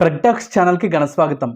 ప్రగ్టాక్స్ ఛానల్కి ఘనస్వాగతం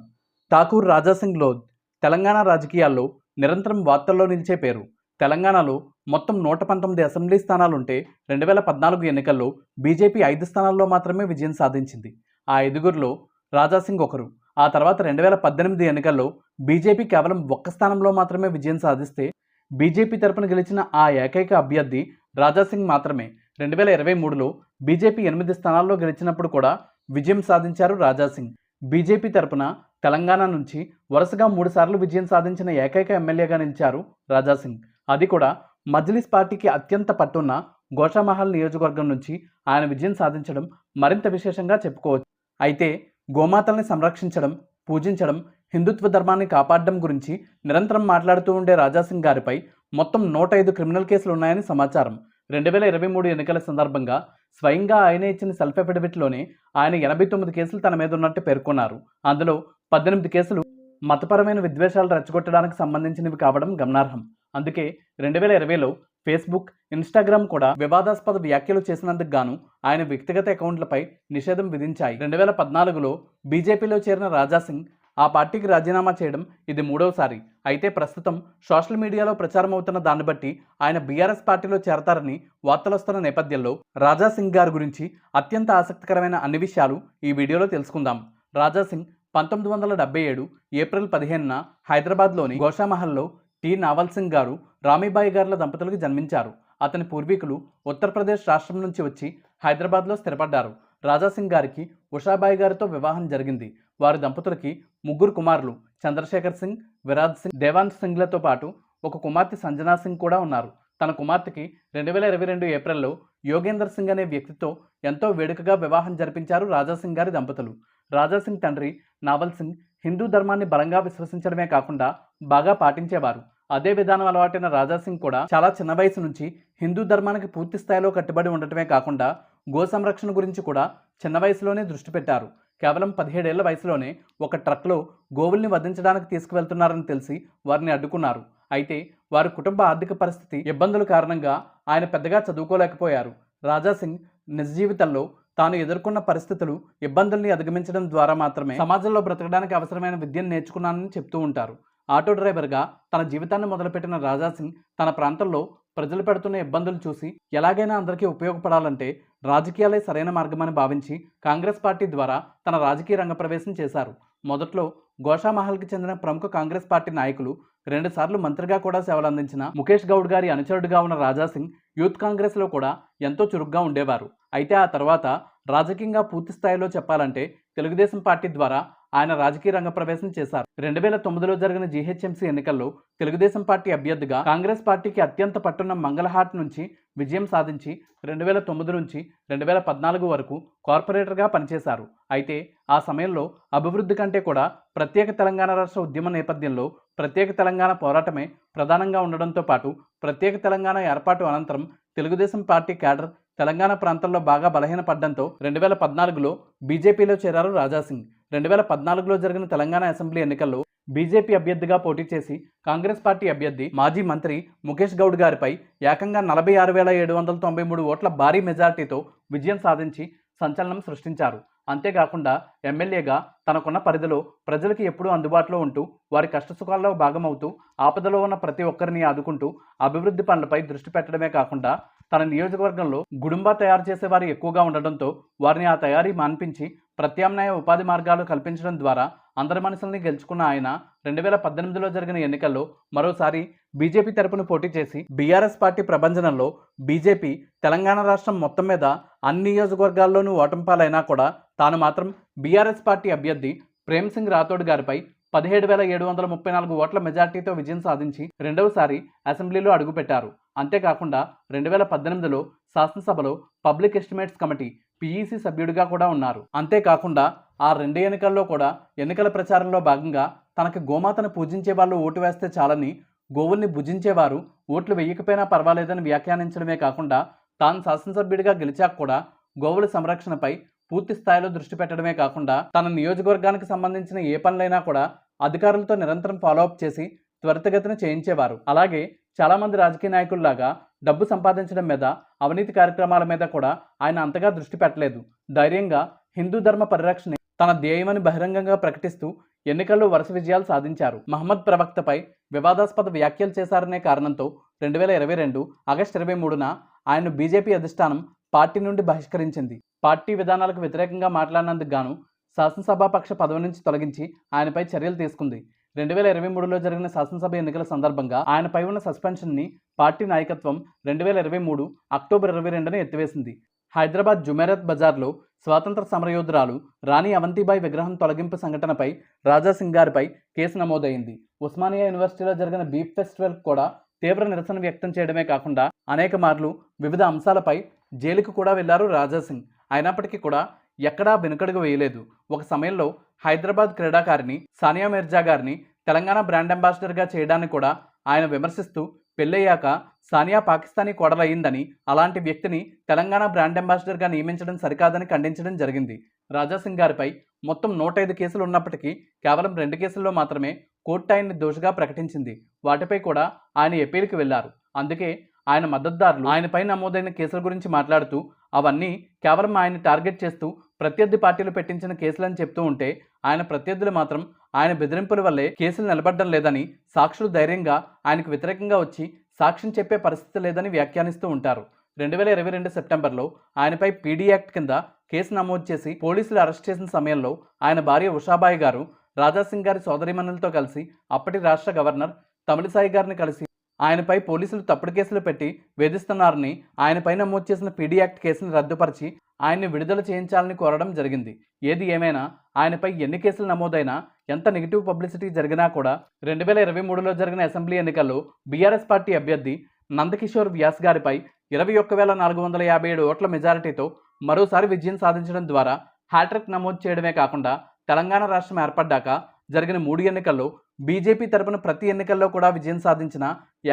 ఠాకూర్ రాజాసింగ్ లోద్ తెలంగాణ రాజకీయాల్లో నిరంతరం వార్తల్లో నిలిచే పేరు. తెలంగాణలో మొత్తం నూట పంతొమ్మిది అసెంబ్లీ స్థానాలుంటే రెండు వేల పద్నాలుగు ఎన్నికల్లో బీజేపీ ఐదు స్థానాల్లో మాత్రమే విజయం సాధించింది. ఆ ఐదుగురిలో రాజాసింగ్ ఒకరు. ఆ తర్వాత రెండు వేల పద్దెనిమిది ఎన్నికల్లో బీజేపీ కేవలం ఒక్క స్థానంలో మాత్రమే విజయం సాధిస్తే బీజేపీ తరపున గెలిచిన ఆ ఏకైక అభ్యర్థి రాజాసింగ్ మాత్రమే. రెండు వేల ఇరవై మూడులో బీజేపీ ఎనిమిది స్థానాల్లో గెలిచినప్పుడు కూడా విజయం సాధించారు రాజాసింగ్ బీజేపీ తరపున తెలంగాణ నుంచి వరుసగా మూడుసార్లు విజయం సాధించిన ఏకైక ఎమ్మెల్యేగా నిలిచారు రాజాసింగ్ అది కూడా మజ్లిస్ పార్టీకి అత్యంత పట్టున్న గోషామహల్ నియోజకవర్గం నుంచి ఆయన విజయం సాధించడం మరింత విశేషంగా చెప్పుకోవచ్చు. అయితే గోమాతల్ని సంరక్షించడం పూజించడం హిందుత్వ ధర్మాన్ని కాపాడడం గురించి నిరంతరం మాట్లాడుతూ ఉండే రాజాసింగ్ గారిపై మొత్తం నూట ఐదు క్రిమినల్ కేసులు ఉన్నాయని సమాచారం. రెండు వేల ఇరవై మూడు ఎన్నికల సందర్భంగా స్వయంగా ఆయనే ఇచ్చిన సెల్ఫ్ అఫిడవిట్లోనే ఆయన ఎనభై తొమ్మిది కేసులు తన మీద ఉన్నట్టు పేర్కొన్నారు. అందులో పద్దెనిమిది కేసులు మతపరమైన విద్వేషాలు రెచ్చగొట్టడానికి సంబంధించినవి కావడం గమనార్హం. అందుకే రెండు వేల ఇరవైలో ఫేస్బుక్ ఇన్స్టాగ్రామ్ కూడా వివాదాస్పద వ్యాఖ్యలు చేసినందుకు గాను ఆయన వ్యక్తిగత అకౌంట్లపై నిషేధం విధించాయి. రెండు వేల పద్నాలుగులో బీజేపీలో చేరిన రాజాసింగ్ ఆ పార్టీకి రాజీనామా చేయడం ఇది మూడవసారి అయితే ప్రస్తుతం సోషల్ మీడియాలో ప్రచారం అవుతున్న దాన్ని బట్టి ఆయన బీఆర్ఎస్ పార్టీలో చేరతారని వార్తలు వస్తున్న నేపథ్యంలో రాజా సింగ్ గారి గురించి అత్యంత ఆసక్తికరమైన అన్ని విషయాలు ఈ వీడియోలో తెలుసుకుందాం. రాజా సింగ్ పంతొమ్మిది వందల డెబ్బై ఏడు ఏప్రిల్ పదిహేనున హైదరాబాద్లోని గోషామహల్లో టి. నావల్ సింగ్ గారు రామీబాయి గారుల దంపతులకు జన్మించారు. అతని పూర్వీకులు ఉత్తరప్రదేశ్ రాష్ట్రం నుంచి వచ్చి హైదరాబాద్లో స్థిరపడ్డారు. రాజాసింగ్ గారికి ఉషాబాయి గారితో వివాహం జరిగింది. వారి దంపతులకి ముగ్గురు కుమారులు చంద్రశేఖర్ సింగ్ విరాజ్ సింగ్ దేవాంత్ సింగ్లతో పాటు ఒక కుమార్తె సంజనా సింగ్ కూడా ఉన్నారు. తన కుమార్తెకి రెండు వేల ఇరవై రెండు ఏప్రిల్లో యోగేందర్ సింగ్ అనే వ్యక్తితో ఎంతో వేడుకగా వివాహం జరిపించారు రాజాసింగ్ గారి దంపతులు. రాజాసింగ్ తండ్రి నావల్ సింగ్ హిందూ ధర్మాన్ని బలంగా విశ్వసించడమే కాకుండా బాగా పాటించేవారు. అదే విధానం అలవాటైన రాజాసింగ్ కూడా చాలా చిన్న వయసు నుంచి హిందూ ధర్మానికి పూర్తి స్థాయిలో కట్టుబడి ఉండటమే కాకుండా గో సంరక్షణ గురించి కూడా చిన్న వయసులోనే దృష్టి పెట్టారు. కేవలం పదిహేడేళ్ళ వయసులోనే ఒక ట్రక్లో గోవుల్ని వధించడానికి తీసుకువెళ్తున్నారని తెలిసి వారిని అడ్డుకున్నారు. అయితే వారి కుటుంబ ఆర్థిక పరిస్థితి ఇబ్బందుల కారణంగా ఆయన పెద్దగా చదువుకోలేకపోయారు. రాజాసింగ్ నిజ జీవితంలో తాను ఎదుర్కొన్న పరిస్థితులు ఇబ్బందుల్ని అధిగమించడం ద్వారా మాత్రమే సమాజంలో బ్రతకడానికి అవసరమైన విద్యను నేర్చుకున్నానని చెప్తూ ఉంటారు. ఆటో డ్రైవర్గా తన జీవితాన్ని మొదలుపెట్టిన రాజాసింగ్ తన ప్రాంతంలో ప్రజలు పెడుతున్న ఇబ్బందులు చూసి ఎలాగైనా అందరికీ ఉపయోగపడాలంటే రాజకీయాలే సరైన మార్గమని భావించి కాంగ్రెస్ పార్టీ ద్వారా తన రాజకీయ రంగ ప్రవేశం చేశారు. మొదట్లో గోషామహల్కి చెందిన ప్రముఖ కాంగ్రెస్ పార్టీ నాయకులు రెండుసార్లు మంత్రిగా కూడా సేవలందించిన ముఖేష్ గౌడ్ గారి అనుచరుడిగా ఉన్న రాజాసింగ్ యూత్ కాంగ్రెస్లో కూడా ఎంతో చురుగ్గా ఉండేవారు. అయితే ఆ తర్వాత రాజకీయంగా పూర్తి స్థాయిలో చెప్పాలంటే తెలుగుదేశం పార్టీ ద్వారా ఆయన రాజకీయ రంగ ప్రవేశం చేశారు. రెండు వేల తొమ్మిదిలో జరిగిన జీహెచ్ఎంసీ ఎన్నికల్లో తెలుగుదేశం పార్టీ అభ్యర్థిగా కాంగ్రెస్ పార్టీకి అత్యంత పట్టున్న మంగళహాట్ నుంచి విజయం సాధించి రెండు వేల తొమ్మిది నుంచి రెండు వేల పద్నాలుగు వరకు కార్పొరేటర్గా పనిచేశారు. అయితే ఆ సమయంలో అభివృద్ధి కంటే కూడా ప్రత్యేక తెలంగాణ రాష్ట్ర ఉద్యమ నేపథ్యంలో ప్రత్యేక తెలంగాణ పోరాటమే ప్రధానంగా ఉండడంతో పాటు ప్రత్యేక తెలంగాణ ఏర్పాటు అనంతరం తెలుగుదేశం పార్టీ క్యాడర్ తెలంగాణ ప్రాంతంలో బాగా బలహీనపడడంతో రెండు వేల పద్నాలుగులో బీజేపీలో చేరారు రాజాసింగ్. రెండు వేల పద్నాలుగులో జరిగిన తెలంగాణ అసెంబ్లీ ఎన్నికల్లో బీజేపీ అభ్యర్థిగా పోటీ చేసి కాంగ్రెస్ పార్టీ అభ్యర్థి మాజీ మంత్రి ముఖేష్ గౌడ్ గారిపై ఏకంగా నలభై ఆరు వేల ఏడు వందల తొంభై మూడు ఓట్ల భారీ మెజార్టీతో విజయం సాధించి సంచలనం సృష్టించారు. అంతేకాకుండా ఎమ్మెల్యేగా తనకున్న పరిధిలో ప్రజలకి ఎప్పుడూ అందుబాటులో ఉంటూ వారి కష్టసుఖాల్లో భాగమవుతూ ఆపదలో ఉన్న ప్రతి ఒక్కరిని ఆదుకుంటూ అభివృద్ధి పనులపై దృష్టి పెట్టడమే కాకుండా తన నియోజకవర్గంలో గుడుంబా తయారు చేసే వారు ఎక్కువగా ఉండడంతో వారిని ఆ తయారీ మాన్పించి ప్రత్యామ్నాయ ఉపాధి మార్గాలు కల్పించడం ద్వారా అందరి మనసుల్ని గెలుచుకున్న ఆయన రెండు వేల పద్దెనిమిదిలో జరిగిన ఎన్నికల్లో మరోసారి బీజేపీ తరపున పోటీ చేసి బీఆర్ఎస్ పార్టీ ప్రభంజనంలో బీజేపీ తెలంగాణ రాష్ట్రం మొత్తం మీద అన్ని నియోజకవర్గాల్లోనూ ఓటంపాలైనా కూడా తాను మాత్రం బీఆర్ఎస్ పార్టీ అభ్యర్థి ప్రేమ్ సింగ్ రాథోడ్ గారిపై పదిహేడు వేల ఏడు వందల ముప్పై నాలుగు ఓట్ల మెజార్టీతో విజయం సాధించి రెండవసారి అసెంబ్లీలో అడుగుపెట్టారు. అంతేకాకుండా రెండు వేల పద్దెనిమిదిలో శాసనసభలో పబ్లిక్ ఎస్టిమేట్స్ కమిటీ పీఈసీ సభ్యుడిగా కూడా ఉన్నారు. అంతేకాకుండా ఆ రెండు ఎన్నికల్లో కూడా ఎన్నికల ప్రచారంలో భాగంగా తనకి గోమాతను పూజించే వాళ్ళు ఓటు వేస్తే చాలని గోవుల్ని భుజించేవారు ఓట్లు వేయకపోయినా పర్వాలేదని వ్యాఖ్యానించడమే కాకుండా తాను శాసనసభ్యుడిగా గెలిచాక కూడా గోవుల సంరక్షణపై పూర్తి స్థాయిలో దృష్టి పెట్టడమే కాకుండా తన నియోజకవర్గానికి సంబంధించిన ఏ పనులైనా కూడా అధికారులతో నిరంతరం ఫాలోఅప్ చేసి త్వరితగతిన చేయించేవారు. అలాగే చాలామంది రాజకీయ నాయకుల్లాగా డబ్బు సంపాదించడం మీద అవినీతి కార్యక్రమాల మీద కూడా ఆయన అంతగా దృష్టి పెట్టలేదు. ధైర్యంగా హిందూ ధర్మ పరిరక్షణ తన ధ్యేయమని బహిరంగంగా ప్రకటిస్తూ ఎన్నికల్లో వరుస విజయాలు సాధించారు. మహమ్మద్ ప్రవక్తపై వివాదాస్పద వ్యాఖ్యలు చేశారనే కారణంతో రెండు వేల ఇరవై రెండు ఆగస్టు ఇరవై మూడున ఆయన బీజేపీ అధిష్టానం పార్టీ నుండి బహిష్కరించింది. పార్టీ విధానాలకు వ్యతిరేకంగా మాట్లాడినందుకు గాను శాసనసభాపక్ష పదవి నుంచి తొలగించి ఆయనపై చర్యలు తీసుకుంది. రెండు వేల ఇరవై మూడులో జరిగిన శాసనసభ ఎన్నికల సందర్భంగా ఆయనపై ఉన్న సస్పెన్షన్ని పార్టీ నాయకత్వం రెండు వేల ఇరవై మూడు అక్టోబర్ ఇరవై రెండున ఎత్తివేసింది. హైదరాబాద్ జుమేరత్ బజార్లో స్వాతంత్ర సమరయోధురాలు రాణి అవంతిబాయ్ విగ్రహం తొలగింపు సంఘటనపై రాజా సింగ్ గారిపై కేసు నమోదైంది. ఉస్మానియా యూనివర్సిటీలో జరిగిన బీఫ్ ఫెస్టివల్ కూడా తీవ్ర నిరసన వ్యక్తం చేయడమే కాకుండా అనేక మార్లు వివిధ అంశాలపై జైలుకు కూడా వెళ్ళారు రాజా సింగ్. అయినప్పటికీ కూడా ఎక్కడా వెనుకడుగు వేయలేదు. ఒక సమయంలో హైదరాబాద్ క్రీడాకారిణి సానియా మిర్జా గారిని తెలంగాణ బ్రాండ్ అంబాసిడర్గా చేయడాన్ని కూడా ఆయన విమర్శిస్తూ పెళ్ళయ్యాక సానియా పాకిస్తానీ కోడలయ్యిందని అలాంటి వ్యక్తిని తెలంగాణ బ్రాండ్ అంబాసిడర్గా నియమించడం సరికాదని ఖండించడం జరిగింది. రాజాసింగ్ గారిపై మొత్తం నూట ఐదు కేసులు ఉన్నప్పటికీ కేవలం రెండు కేసుల్లో మాత్రమే కోర్టు ఆయన్ని దోషిగా ప్రకటించింది. వాటిపై కూడా ఆయన ఎపీల్కి వెళ్ళారు అందుకే ఆయన మద్దతుదారులు ఆయనపై నమోదైన కేసుల గురించి మాట్లాడుతూ అవన్నీ కేవలం ఆయన్ని టార్గెట్ చేస్తూ ప్రత్యర్థి పార్టీలు పెట్టించిన కేసులని చెప్తూ ఉంటే ఆయన ప్రత్యర్థులు మాత్రం ఆయన బెదిరింపుల వల్లే కేసులు నిలబడడం లేదని సాక్షులు ధైర్యంగా ఆయనకు వ్యతిరేకంగా వచ్చి సాక్ష్యం చెప్పే పరిస్థితి లేదని వ్యాఖ్యానిస్తూ ఉంటారు. రెండు వేల ఇరవై రెండు సెప్టెంబర్లో ఆయనపై పీడీ యాక్ట్ కింద కేసు నమోదు చేసి పోలీసులు అరెస్ట్ చేసిన సమయంలో ఆయన భార్య ఉషాబాయి గారు రాజాసింగ్ గారి సోదరిమణులతో కలిసి అప్పటి రాష్ట్ర గవర్నర్ తమిళసాయి గారిని కలిసి ఆయనపై పోలీసులు తప్పుడు కేసులు పెట్టి వేధిస్తున్నారని ఆయనపై నమోదు చేసిన పీడీ యాక్ట్ కేసును రద్దుపరిచి ఆయన్ని విడుదల చేయించాలని కోరడం జరిగింది. ఏది ఏమైనా ఆయనపై ఎన్ని కేసులు నమోదైనా ఎంత నెగిటివ్ పబ్లిసిటీ జరిగినా కూడా రెండు వేల ఇరవై మూడులో జరిగిన అసెంబ్లీ ఎన్నికల్లో బీఆర్ఎస్ పార్టీ అభ్యర్థి నందకిషోర్ వ్యాస్ గారిపై ఇరవై ఒక్క వేల నాలుగు వందల యాభై ఏడు ఓట్ల మెజారిటీతో మరోసారి విజయం సాధించడం ద్వారా హ్యాట్రిక్ నమోదు చేయడమే కాకుండా తెలంగాణ రాష్ట్రం ఏర్పడ్డాక జరిగిన మూడు ఎన్నికల్లో బీజేపీ తరపున ప్రతి ఎన్నికల్లో కూడా విజయం సాధించిన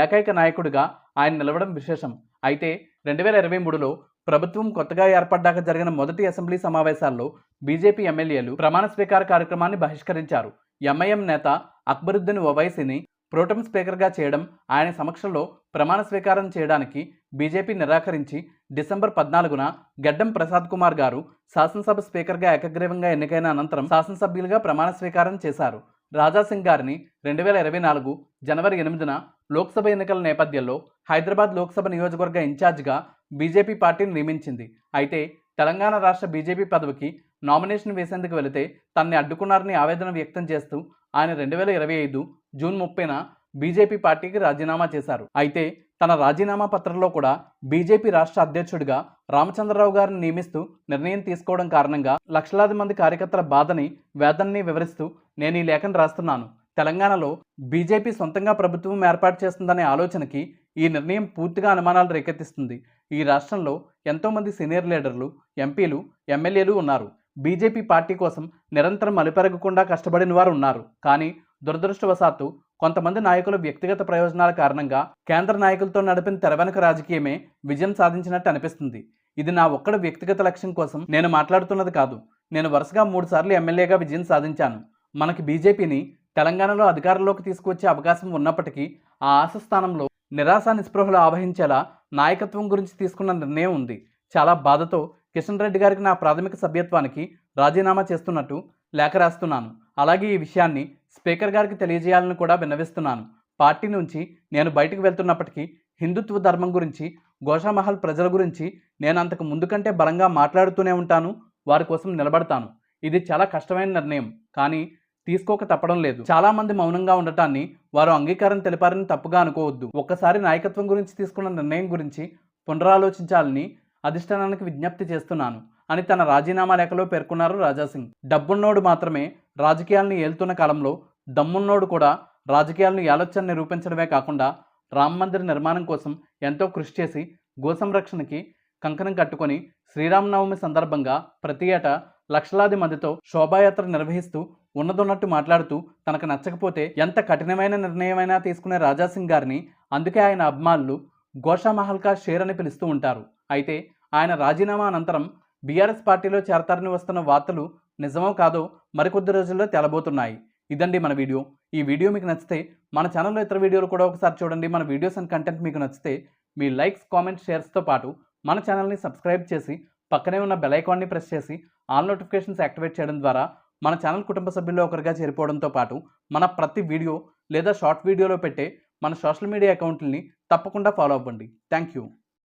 ఏకైక నాయకుడిగా ఆయన నిలవడం విశేషం. అయితే రెండు వేల ఇరవై మూడులో ప్రభుత్వం కొత్తగా ఏర్పడ్డాక జరిగిన మొదటి అసెంబ్లీ సమావేశాల్లో బీజేపీ ఎమ్మెల్యేలు ప్రమాణ స్వీకార కార్యక్రమాన్ని బహిష్కరించారు. ఎంఐఎం నేత అక్బరుద్దీన్ ఓవైసీని ప్రోటం స్పీకర్గా చేయడం ఆయన సమక్షంలో ప్రమాణ స్వీకారం చేయడానికి బీజేపీ నిరాకరించి డిసెంబర్ పద్నాలుగున గడ్డం ప్రసాద్ కుమార్ గారు శాసనసభ స్పీకర్గా ఏకగ్రీవంగా ఎన్నికైన అనంతరం శాసనసభ్యులుగా ప్రమాణ స్వీకారం చేశారు. రాజాసింగ్ గారిని రెండు వేల ఇరవై నాలుగు జనవరి ఎనిమిదిన లోక్సభ ఎన్నికల నేపథ్యంలో హైదరాబాద్ లోక్సభ నియోజకవర్గ ఇన్ఛార్జిగా బీజేపీ పార్టీని నియమించింది. అయితే తెలంగాణ రాష్ట్ర బీజేపీ పదవికి నామినేషన్ వేసేందుకు వెళితే తనని అడ్డుకున్నారని ఆవేదన వ్యక్తం చేస్తూ ఆయన రెండు వేల ఇరవై ఐదు జూన్ ముప్పైన బీజేపీ పార్టీకి రాజీనామా చేశారు. అయితే తన రాజీనామా పత్రంలో కూడా బీజేపీ రాష్ట్ర అధ్యక్షుడిగా రామచంద్రరావు గారిని నియమిస్తూ నిర్ణయం తీసుకోవడం కారణంగా లక్షలాది మంది కార్యకర్తల బాధని వేదనని వివరిస్తూ నేను ఈ లేఖను రాస్తున్నాను. తెలంగాణలో బీజేపీ సొంతంగా ప్రభుత్వం ఏర్పాటు చేస్తుందనే ఆలోచనకి ఈ నిర్ణయం పూర్తిగా అనుమానాలు రేకెత్తిస్తుంది. ఈ రాష్ట్రంలో ఎంతోమంది సీనియర్ లీడర్లు ఎంపీలు ఎమ్మెల్యేలు ఉన్నారు. బీజేపీ పార్టీ కోసం నిరంతరం అలిపెరగకుండా కష్టపడిన వారు ఉన్నారు. కానీ దురదృష్టవశాత్తు కొంతమంది నాయకుల వ్యక్తిగత ప్రయోజనాల కారణంగా కేంద్ర నాయకులతో నడిపిన తెరవెనక రాజకీయమే విజయం సాధించినట్టు అనిపిస్తుంది. ఇది నా ఒక్కడ వ్యక్తిగత లక్ష్యం కోసం నేను మాట్లాడుతున్నది కాదు. నేను వరుసగా మూడు సార్లు ఎమ్మెల్యేగా విజయం సాధించాను. మనకి బీజేపీని తెలంగాణలో అధికారంలోకి తీసుకువచ్చే అవకాశం ఉన్నప్పటికీ ఆ ఆశ స్థానంలో నిరాశ నిస్పృహలు ఆవహించేలా నాయకత్వం గురించి తీసుకున్న నిర్ణయం ఉంది. చాలా బాధతో కిషన్ రెడ్డి గారికి నా ప్రాథమిక సభ్యత్వానికి రాజీనామా చేస్తున్నట్టు లేఖ రాస్తున్నాను. అలాగే ఈ విషయాన్ని స్పీకర్ గారికి తెలియజేయాలని కూడా విన్నవిస్తున్నాను. పార్టీ నుంచి నేను బయటకు వెళ్తున్నప్పటికీ హిందుత్వ ధర్మం గురించి గోషామహల్ ప్రజల గురించి నేను అంతకు ముందు కంటే బలంగా మాట్లాడుతూనే ఉంటాను వారి కోసం నిలబడతాను. ఇది చాలా కష్టమైన నిర్ణయం కానీ తీసుకోక తప్పడం లేదు. చాలామంది మౌనంగా ఉండటాన్ని వారు అంగీకారం తెలిపారని తప్పుగా అనుకోవద్దు. ఒక్కసారి నాయకత్వం గురించి తీసుకున్న నిర్ణయం గురించి పునరాలోచించాలని అధిష్టానానికి విజ్ఞప్తి చేస్తున్నాను అని తన రాజీనామా లేఖలో పేర్కొన్నారు రాజాసింగ్. డబ్బున్నోడు మాత్రమే రాజకీయాలను ఏలుతున్న కాలంలో దమ్మున్నోడు కూడా రాజకీయాలను ఆలోచన నిరూపించడమే కాకుండా రామ మందిర్ నిర్మాణం కోసం ఎంతో కృషి చేసి గోసంరక్షణకి కంకణం కట్టుకొని శ్రీరామనవమి సందర్భంగా ప్రతి ఏటా లక్షలాది మందితో శోభాయాత్ర నిర్వహిస్తూ ఉన్నదున్నట్టు మాట్లాడుతూ తనకు నచ్చకపోతే ఎంత కఠినమైన నిర్ణయమైనా తీసుకునే రాజాసింగ్ గారిని అందుకే ఆయన అభిమానులు గోషామహల్ కా షేర్ అని పిలుస్తూ ఉంటారు. అయితే ఆయన రాజీనామా అనంతరం బీఆర్ఎస్ పార్టీలో చేరతారని వస్తున్న వార్తలు నిజమో కాదో మరికొద్ది రోజుల్లో తెలబోతున్నాయి. ఇదండి మన వీడియో. ఈ వీడియో మీకు నచ్చితే మన ఛానల్లో ఇతర వీడియోలు కూడా ఒకసారి చూడండి. మన వీడియోస్ అండ్ కంటెంట్ మీకు నచ్చితే మీ లైక్స్ కామెంట్స్ షేర్స్తో పాటు మన ఛానల్ని సబ్స్క్రైబ్ చేసి పక్కనే ఉన్న బెల్ ఐకాన్ని ప్రెస్ చేసి ఆల్ నోటిఫికేషన్స్ యాక్టివేట్ చేయడం ద్వారా మన ఛానల్ కుటుంబ సభ్యుల్లో ఒకరిగా చేరిపోవడంతో పాటు మన ప్రతి వీడియో లేదా షార్ట్ వీడియోలో పెట్టే మన సోషల్ మీడియా అకౌంట్లని తప్పకుండా ఫాలో అవ్వండి. Thank you.